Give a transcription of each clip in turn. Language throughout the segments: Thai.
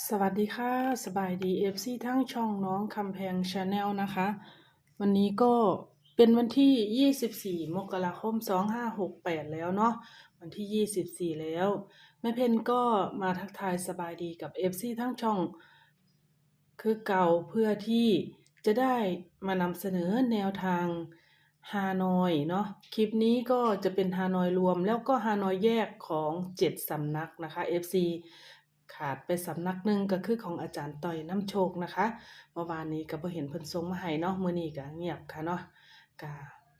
สวัสดีค่ะสบายดีเอฟซีทั้งช่องน้องคำแพงชาแนลนะคะ วันนี้ก็เป็นวันที่ 24 มกราคม 2568 แล้วเนาะวันที่ 24 แล้ว แม่เพนก็มาทักทายสบายดีกับเอฟซีทั้งช่อง คือเก่าเพื่อที่จะได้มานำเสนอแนวทางฮานอยเนาะคลิปนี้ก็จะเป็นฮานอยรวมแล้วก็ฮานอยแยกของ 7สำนักนะคะ FC ขาดไปสำนักหนึ่งก็คือของอาจารย์ต่อยน้ำโชคนะคะเมื่อวานนี้ก็บ่เห็นเพิ่นส่งมาให้เนาะมื้อนี้ก็เงียบค่ะเนาะก็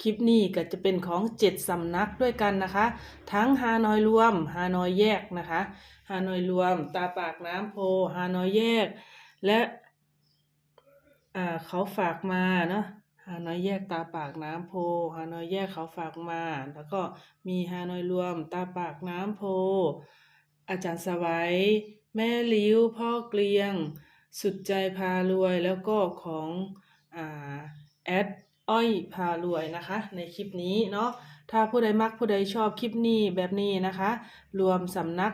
คลิปนี้ก็จะเป็นของ7สำนักด้วยกันนะคะ ทั้งฮานอยรวมฮานอยแยกนะคะฮานอยรวม ตาปากน้ำโพฮานอยแยก และอ่าเขาฝากมาเนาะฮานอยแยกตาปากน้ำโพฮานอยแยกเขาฝากมา แล้วก็มีฮานอยรวม ตาปากน้ำโพ อาจารย์สวัย แม่ลิ้วพ่อเกลียง สุดใจพารวยแล้วก็ของอ่าแอดอ้อยพารวยนะคะ ในคลิปนี้เนาะถ้าผู้ใดมักผู้ใดชอบคลิปนี้แบบนี้นะคะ รวมสำนัก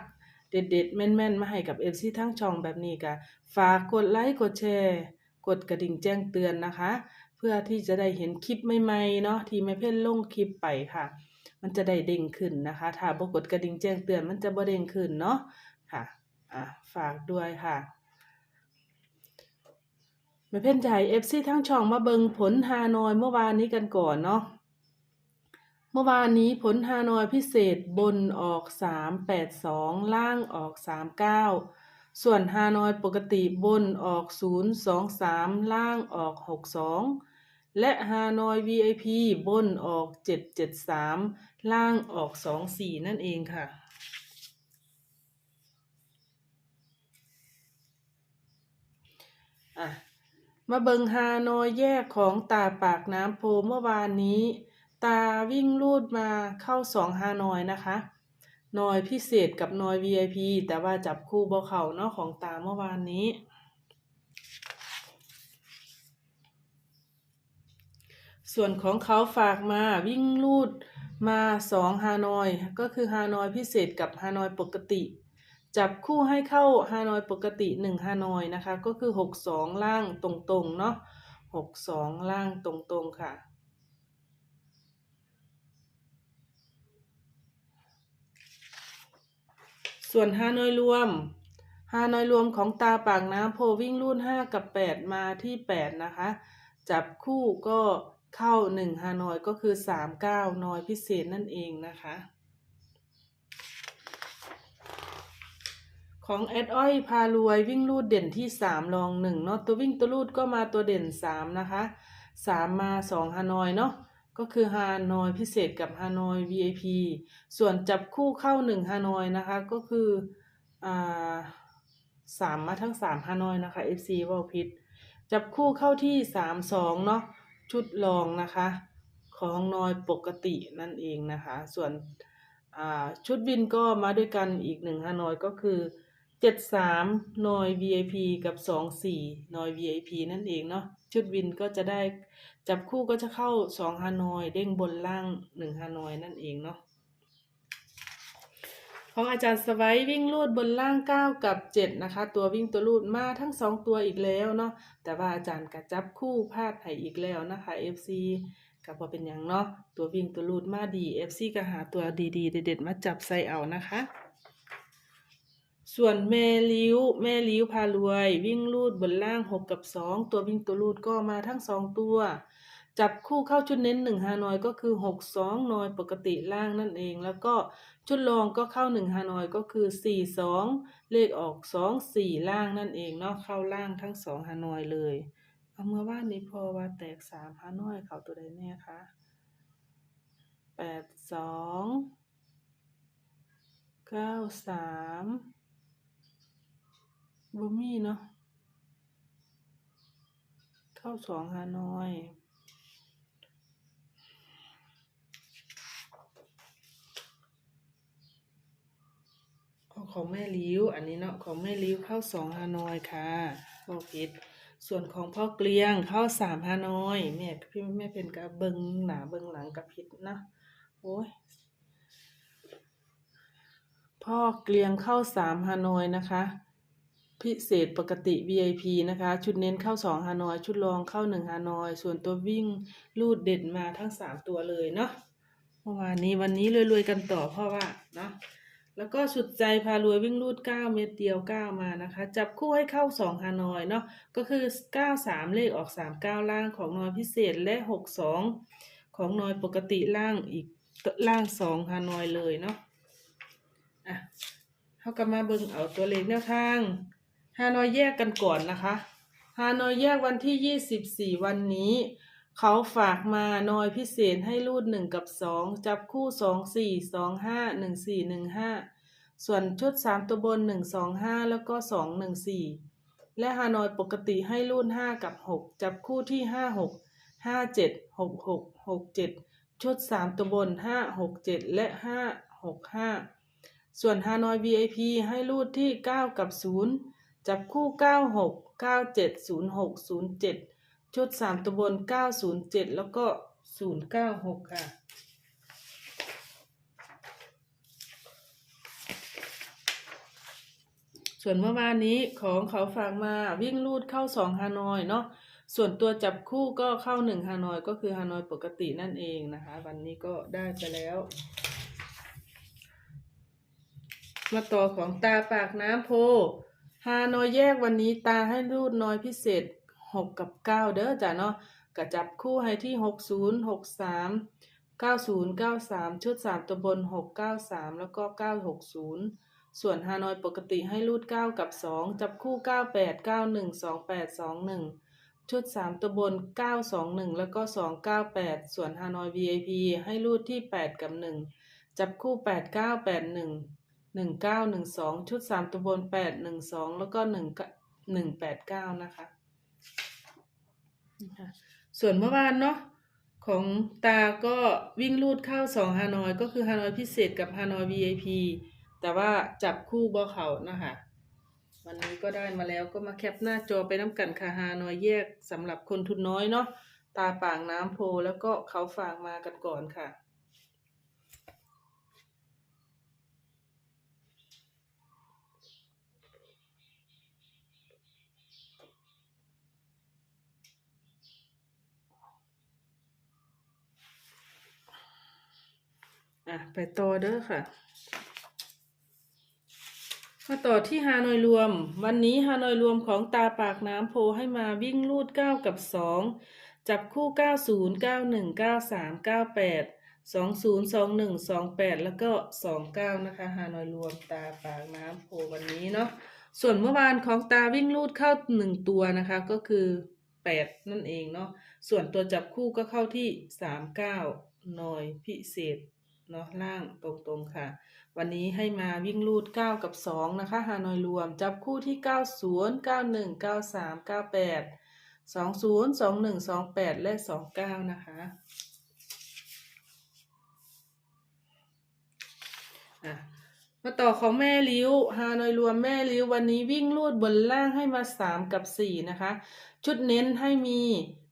เด็ดๆ แม่นๆ มาให้กับเอฟซีทั้งช่องแบบนี้ก็ฝากกดไลค์กดแชร์กดกระดิ่งแจ้งเตือนนะคะ เพื่อที่จะได้เห็นคลิปใหม่ๆเนาะที่แม่เพ่นลงคลิปไปค่ะ มันจะได้เด้งขึ้นนะคะ ถ้าบกดกระดิ่งแจ้งเตือนมันจะบ่เด้งขึ้นเนาะค่ะ อะฝากด้วยค่ะแม่เพ่นใจะให้ FC ทั้งช่องมาเบิงผลฮานอยเมื่อวานนี้กันก่อนเนาะเมื่อวานนี้ผลฮานอยพิเศษบนออก 382 ล่างออก 39 ส่วนฮานอยปกติบนออก 023 ล่างออก 62 และฮานอย VIP บนออก 773 ล่างออก 24 นั่นเองค่ะ อะมาเบิงฮานอยแยกของตาปากน้ำโพเมื่อวานนี้ ตาวิ่งลูดมาเข้าสองฮานอยนะคะนอยพิเศษกับนอย VIP แต่ว่าจับคู่บ่เขาเนาะของตาเมื่อวานนี้ ส่วนของเขาฝากมาวิ่งลูดมาสองฮานอย ก็คือฮานอยพิเศษกับฮานอยปกติ จับคู่ให้เข้าฮานอยปกติหนึ่งฮานอยนะคะ ก็คือหกสองล่างตรงๆ เนาะหกสองล่างตรงๆ ค่ะ ส่วนฮานอยรวมฮานอยรวมของตาปากน้ำโพวิ่งรุ่นห้ากับแปดมาที่แปดนะคะ จับคู่ก็เข้าหนึ่งฮานอยก็คือสามเก้านอยพิเศษนั่นเองนะคะ ของแอดอ้อยพารวยวิ่งลูดเด่นที่สามรองหนึ่งเนาะตัววิ่งตัวลูดก็มาตัวเด่นสามนะคะสามมาสองฮานอยเนาะก็คือฮานอยพิเศษกับฮานอย VIP ส่วนจับคู่เข้าหนึ่งฮานอยนะคะก็คืออ่าสามมาทั้งสามฮานอยนะคะ FC ว่าพิษจับคู่เข้าที่สามสองเนาะชุดรองนะคะ ของนอยปกตินั่นเองนะคะ ส่วนชุดบินก็มาด้วยกันอีกหนึ่งฮานอยก็คือ เจ็ดสามนอย VIP กับสองสี่นอย VIP นั่นเองเนาะชุดบินก็จะได้จับคู่ก็จะเข้าสองฮานอย เด้งบนล่างหนึ่งฮานอยนั่นเองเนาะของอาจารย์สไว้วิ่งลูดบนล่างเก้ากับเจ็ดนะคะ ตัววิ่งตัวลูดมาทั้งสองตัวอีกแล้วเนาะแต่ว่าอาจารย์ก็จับคู่พลาดให้อีกแล้วนะคะ FC ก็บ่เป็นหยังเนาะตัววิ่งตัวลูดมาดี FC ก็หาตัวดีๆ เด็ดๆ มาจับใส่เอานะคะ ส่วนแม่ลิ้ว แม่ลิ้วพารวย วิ่งลูดบนล่างหกกับสองตัววิ่งตัวลูดก็มาทั้งสองตัว จับคู่เข้าชุดเน้นหนึ่งฮานอยก็คือหกสองนอยปกติล่างนั่นเอง แล้วก็ชุดรองก็เข้าหนึ่งฮานอยก็คือสี่สองเลขออกสองสี่ล่างนั่นเองเนาะเข้าล่างทั้งสองฮานอยเลยเอาเมื่อว่านนี้พอว่าแตกสามฮานอยเขาตัวใดแน่คะแปดสองเก้าสาม บ่มีเนาะเข้าสองฮานอยของของแม่ลิ้ว อันนี้เนาะของแม่ลิ้วเข้าสองฮานอยค่ะพ่อพิษส่วนของพ่อเกลียงเข้าสามฮานอยแม่พี่แม่เป็นกับเบิงหนาเบิงหลังกับพิษนะโอ้ยพ่อเกลียงเข้าสามฮานอยนะคะ พิเศษปกติ VIP นะคะ ชุดเน้นเข้า 2 ฮานอย ชุดรองเข้า 1 ฮานอย ส่วนตัววิ่งลูดเด่นมาทั้ง 3 ตัวเลยเนาะเมื่อวานนี้วันนี้รวยๆกันต่อเพราะว่าเนาะแล้วก็สุดใจพารวยวิ่งลูด 9 เม็ดเดียว 9 มานะคะ จับคู่ให้เข้า 2 ฮานอยเนาะก็คือ 93 เลขออก 39 ล่างของนอยพิเศษและ 62 ของนอยปกติล่างอีกล่าง 2 ฮานอยเลยเนาะอะเขาก็มาเบิ่งเอาตัวเลขแนวทาง ฮานอยแยกกันก่อนนะคะฮานอยแยกวันที่24วันนี้ เขาฝากมานอยพิเศษให้รูด1กับ2จับคู่2 4 2 5 1 4 1 5ส่วนชุด3ตัวบน1 2 5แล้วก็2 1 4และฮานอยปกติให้รูด5กับ6จับคู่ที่5 6 5 7 6 6 6 7ชุด3ตัวบน5 6 7และ5 6 5ส่วนฮานอย VIP ให้รูดที่9กับ0 จับคู่ 96 97 06 07 ชุด 3 ตัวบน 907 แล้วก็ 096 ค่ะ ส่วนเมื่อวานนี้ของเขาฝากมาวิ่งลูดเข้า 2 ฮานอยเนาะ ส่วนตัวจับคู่ก็เข้า 1 ฮานอยก็คือฮานอยปกตินั่นเองนะคะ วันนี้ก็ได้ไปแล้วมาต่อของตาปากน้ำโพ ฮานอยแยกวันนี้ตาให้รูดน้อยพิเศษ 6 กับ 9 เด้อจ้ะเนาะกระจับคู่ให้ที่ 60 63 90 93 ชุด 3 ตัวบน 693 แล้วก็ 960 ส่วนฮานอยปกติให้รูด 9 กับ 2 จับคู่ 98 91 28 21ชุด 3 ตัวบน 921 แล้วก็ 298 ส่วนฮานอย VIP ให้รูดที่ 8 กับ 1 จับคู่ 8981 หนึ่งเก้าหนึ่งสองชุดสามตัวบนแปดหนึ่งสองแล้วก็หนึ่งหนึ่งแปดเก้านะคะนี่ค่ะส่วนเมื่อวานเนาะของตาก็วิ่งลูดเข้าสองฮานอย ก็คือฮานอยพิเศษกับฮานอย VIP แต่ว่าจับคู่บ่เขานะคะวันนี้ก็ได้มาแล้วก็มาแคปหน้าจอไปน้ำกันค่ะฮานอยแยกสำหรับคนทุนน้อยเนาะตาปางน้ำโพแล้วก็เขาฝากมากันก่อนค่ะ อะไปต่อเด้อค่ะมาต่อที่ฮานอยรวม วันนี้ฮานอยรวมของตาปากน้ำโพให้มาวิ่งลูด 9 กับ 2 จับคู่ 90 91 93 98 20 21 28 แล้วก็ 29 นะคะฮานอยรวมตาปากน้ำโพวันนี้เนาะส่วนเมื่อวานของตาวิ่งลูดเข้า 1 ตัวนะคะก็คือ 8 นั่นเองเนาะส่วนตัวจับคู่ก็เข้าที่ 39หน่อยพิเศษ เนาะล่างตรงๆค่ะ วันนี้ให้มาวิ่งลูด 9 กับ 2 นะคะฮานอยรวม จับคู่ที่ 90 91 93 98 20 21 28 และ 29 นะคะอะมาต่อของแม่ลิ้วฮานอยรวมแม่ลิ้ววันนี้วิ่งลูดบนล่างให้มา 3 กับ 4 นะคะ ชุดเน้นให้มี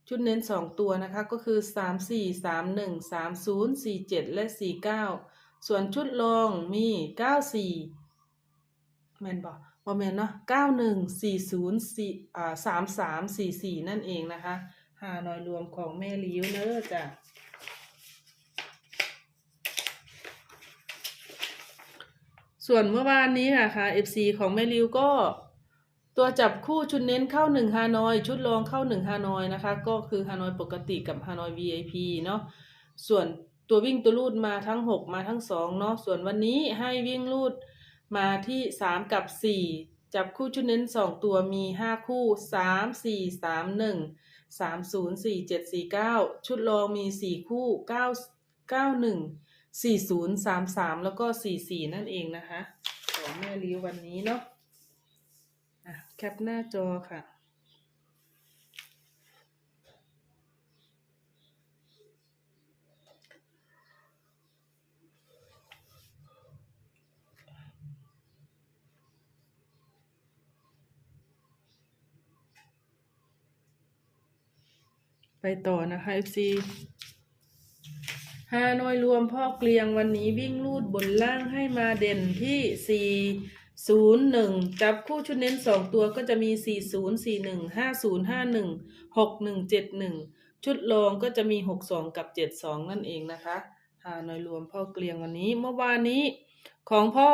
ชุดเน้น 2 ตัวนะคะก็คือ 3 4 3 1 3 0 4 7 และ 4 9 ส่วนชุดรองมี 9 4แมนบอกบอแมนเนาะ9 1 4 0 4อ่า3 3 4 4 นั่นเองนะคะ หาหน่อยรวมของแม่ลิ้วเนอะจ้ะส่วนเมื่อวานนี้นะคะ FC ของแม่ริวก็ ตัวจับคู่ชุดเน้นเข้าหนึ่งฮานอย ชุดรองเข้าหนึ่งฮานอยนะคะ ก็คือฮานอยปกติกับฮานอย VIP เนาะส่วนตัววิ่งตัวลูดมาทั้ง 6 มาทั้ง2เนาะส่วนวันนี้ให้วิ่งลูดมาที่ 3 กับ 4 จับคู่ชุดเน้น 2 ตัวมี 5 คู่ 3 4 3 1 3 0 4 7 4 9 ชุดรองมี 4 คู่ 9 9 1สี่ศูนย์สามสามแล้วก็สี่สี่นั่นเองนะคะของแม่ริ้ววันนี้เนาะ แคปหน้าจอค่ะ ไปต่อนะคะ FC ฮานอยรวมพ่อเกลียงวันนี้วิ่งลูดบนล่างให้มาเด่นที่สี่ ศูนย์หนึ่งจับคู่ชุดเน้นสองตัวก็จะมีสี่ศูนย์สี่หนึ่งห้าศูนย์ห้าหนึ่งหกหนึ่งเจ็ดหนึ่งชุดรองก็จะมีหกสองกับเจ็ดสองนั่นเองนะคะหาหน่อยรวมพ่อเกลียงวันนี้เมื่อวานนี้ของพ่อ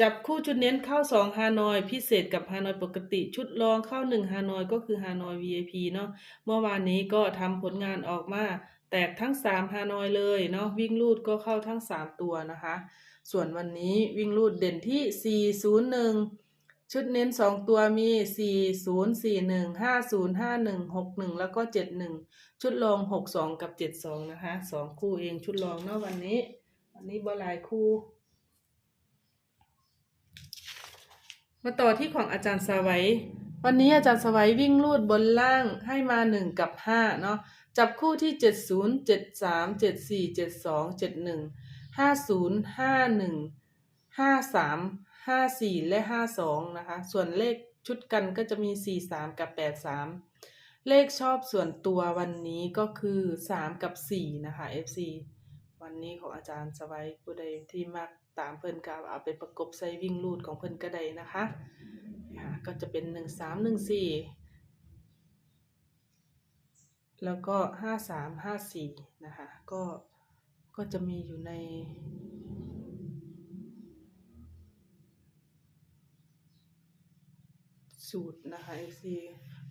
จับคู่ชุดเน้นเข้าสองฮานอยพิเศษกับฮานอยปกติ ชุดรองเข้าหนึ่งฮานอยก็คือฮานอย VIP เนาะเมื่อวานนี้ก็ทำผลงานออกมา แตกทั้งสามฮานอยเลยเนาะวิ่งลูดก็เข้าทั้งสามตัวนะคะ ส่วนวันนี้วิ่งลูดเด่นที่ 401 ชุดเน้น 2 ตัวมี 4041 5051 61 แล้วก็ 71 ชุดรอง 62 กับ 72 นะคะ 2 คู่เองชุดรองเนาะวันนี้ วันนี้บอหลายคู่ มาต่อที่ของอาจารย์สวัยวันนี้อาจารย์สวัยวิ่งลูดบนล่างให้มา 1 กับ 5 เนาะจับคู่ที่ 70 73 74 72 71 ห้าศูนย์ห้าหนึ่งห้าสามห้าสี่และห้าสองนะคะ ส่วนเลขชุดกันก็จะมีสี่สามกับแปดสามเลขชอบส่วนตัววันนี้ก็คือสามกับสี่นะคะ FC วันนี้ของอาจารย์สวัยผู้ใดที่มักตามเพิ่นก็เอาไปประกบใส่วิ่งรูดของเพิ่นก็ได้นะคะก็จะเป็นหนึ่งสามหนึ่งสี่แล้วก็ห้าสามห้าสี่นะคะ ก็ ก็จะมีอยู่ในสูตรนะคะ FC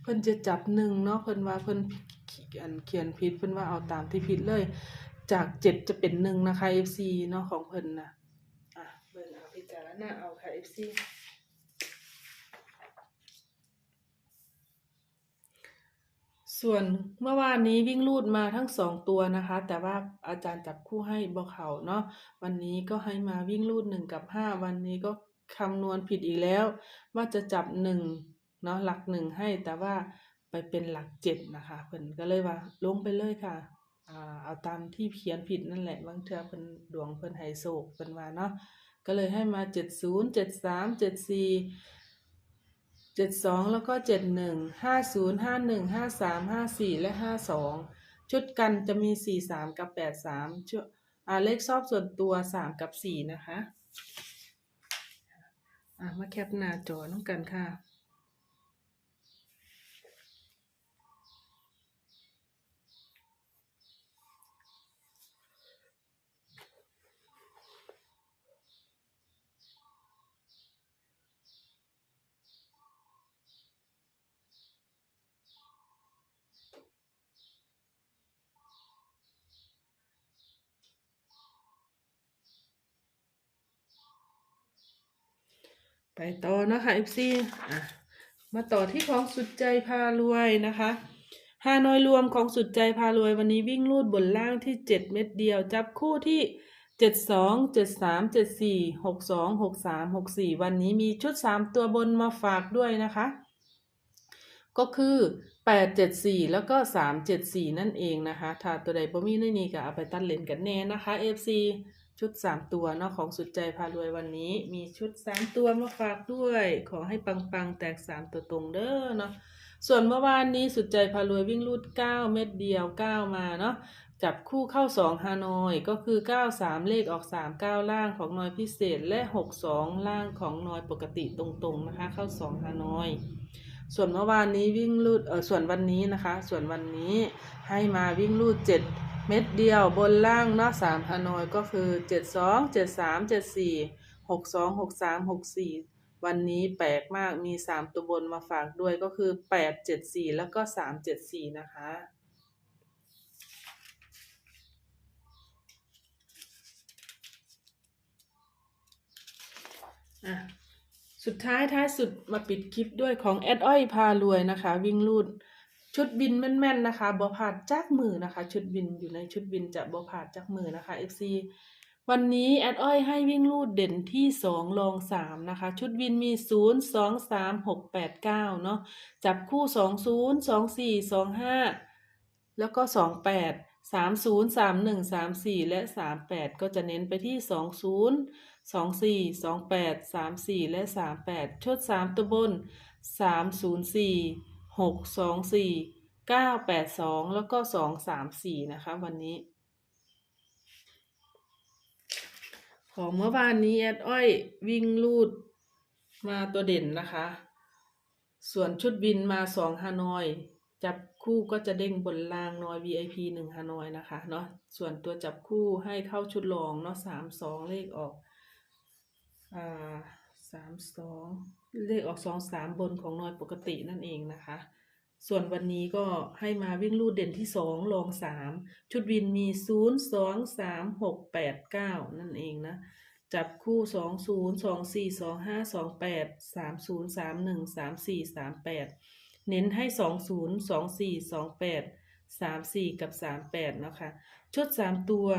เพิ่นจะจับหนึ่งเนาะเพิ่นว่าเพิ่นเขียนเขียนผิดเพิ่นว่าเอาตามที่ผิดเลย จากเจ็ดจะเป็นหนึ่งนะคะ FC เนาะของเพิ่นนะอะเบิ่งเอาพิจารณาเอาค่ะ FC ส่วนเมื่อวานนี้วิ่งลูดมาทั้งสองตัวนะคะ แต่ว่าอาจารย์จับคู่ให้บอเขาเนาะวันนี้ก็ให้มาวิ่งลูดหนึ่งกับห้าวันนี้ก็คำนวณผิดอีกแล้ว ว่าจะจับหนึ่งเนาะหลักหนึ่งให้แต่ว่าไปเป็นหลักเจ็ดนะคะเพิ่นก็เลยว่าลงไปเลยค่ะอ่าเอาตามที่เขียนผิดนั่นแหละบางเทื่อเพิ่นดวงเพิ่นไฮโศกเพิ่นว่าเนาะก็เลยให้มาเจ็ดศูนย์เจ็ดสามเจ็ดสี่ เจ็ดสองแล้วก็เจ็ดหนึ่งห้าศูนย์ห้าหนึ่งห้าสามห้าสี่และห้าสองชุดกันจะมีสี่สามกับแปดสามชุดอ่าเลขชอบส่วนตัวสามกับสี่นะคะอ่ามาแคปหน้าจอน้องกันค่ะ ต่อนะคะ FC อะมาต่อที่ของสุดใจพารวยนะคะฮานอยรวมของสุดใจพารวยวันนี้วิ่งลูดบนล่างที่ 7 เม็ดเดียว จับคู่ที่ 72 73 74 62 63 64 วันนี้มีชุด 3 ตัวบนมาฝากด้วยนะคะ ก็คือ 874 แล้วก็ 374 นั่นเองนะคะ ถ้าตัวใดบ่มีในนี้ก็เอาไปตัดเลนกันแน่นะคะ FC ชุด3ตัวเนาะของสุดใจพารวยวันนี้ มีชุด3ตัวมาฝากด้วย ขอให้ปังๆ แตก3ตัวตรงเด้อเนาะส่วนเมื่อวานนี้สุดใจพารวยวิ่งรูด9เม็ดเดียว9มาเนาะจับคู่เข้า2ฮานอยก็คือ93เลขออก3 9ล่างของนอยพิเศษและ62ล่างของนอยปกติตรงๆนะคะ เข้า2ฮานอย ส่วนเมื่อวานนี้วิ่งลูดเออส่วนวันนี้นะคะ ส่วนวันนี้ให้มาวิ่งลูด7เม็ดเดียวบนล่างเนาะ3ฮานอยก็คือ72 73 74 62 63 64วันนี้แปลกมากมี3ตัวบนมาฝากด้วยก็คือ8 74แล้วก็374นะคะอะ สุดท้ายท้ายสุดมาปิดคลิปด้วยของแอดอ้อยพารวยนะคะ วิ่งลูดชุดบินแม่นๆนะคะบ่ผาดจากมือนะคะ ชุดบินอยู่ในชุดบินจะบ่ผาดจากมือนะคะ FC วันนี้แอดอ้อยให้วิ่งลูดเด่นที่สองรองสามนะคะ ชุดบินมีศูนย์สองสามหกแปดเก้าเนาะจับคู่สองศูนย์สองสี่สองห้าแล้วก็สองแปดสามศูนย์สามหนึ่งสามสี่และสามแปดก็จะเน้นไปที่สองศูนย์ สองสี่สองแปดสามสี่และสามแปดชุดสามตัวบนสามศูนย์สี่หกสองสี่เก้าแปดสองแล้วก็สองสามสี่นะคะวันนี้ ของเมื่อวานนี้แอดอ้อยวิ่งลูดมาตัวเด่นนะคะ ส่วนชุดบินมาสองฮานอย จับคู่ก็จะเด้งบนลางนอย VIP หนึ่งฮานอยนะคะเนาะส่วนตัวจับคู่ให้เข้าชุดรองเนาะสามสองเลขออก อ่าสามสองเลขออกสองสามบนของนอยปกตินั่นเองนะคะ ส่วนวันนี้ก็ให้มาวิ่งลูดเด่นที่สองลองสามชุดวินมีศูนย์สองสามหกแปดเก้านั่นเองนะจับคู่สองศูนย์สองสี่สองห้าสองแปดสามศูนย์สามหนึ่งสามสี่สามแปดเน้นให้สองศูนย์สองสี่สองแปดสามสี่กับสามแปดนะคะ ชุดสามตัว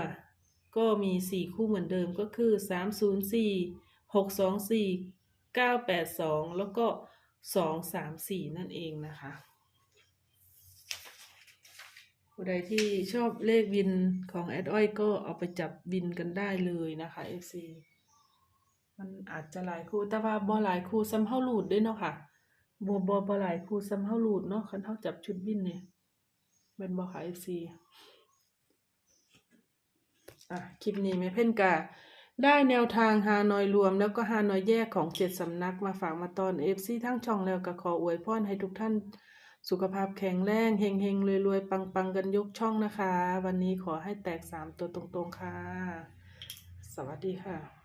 ก็มีสี่คู่เหมือนเดิมก็คือสามศูนย์สี่ หกสองสี่เก้าแปดสองแล้วก็สองสามสี่นั่นเองนะคะผู้ใดที่ชอบเลขวินของแอดอ้อยก็เอาไปจับวินกันได้เลยนะคะ FC มันอาจจะหลายคู่แต่ว่าบ่หลายคู่ซ้ำเฮาหลุดด้เนาะค่ะบ่บ่บ่หลายคู่ซ้ำเฮาหลุดเนาะคันเฮาจับชุดวินเนี่ยแม่นบ่ค่ะ FC อะคลิปนี้แม่เพ่นกา ได้แนวทางฮานอยรวมแล้วก็ฮานอยแยกของเจ็ดสำนักมาฝากมาตอนเอฟซีทั้งช่องแล้วก็ขออวยพรให้ทุกท่านสุขภาพแข็งแรงเฮงเฮงรวยรวยปังปังกันยกช่องนะคะ วันนี้ขอให้แตกสามตัวตรงๆค่ะ สวัสดีค่ะ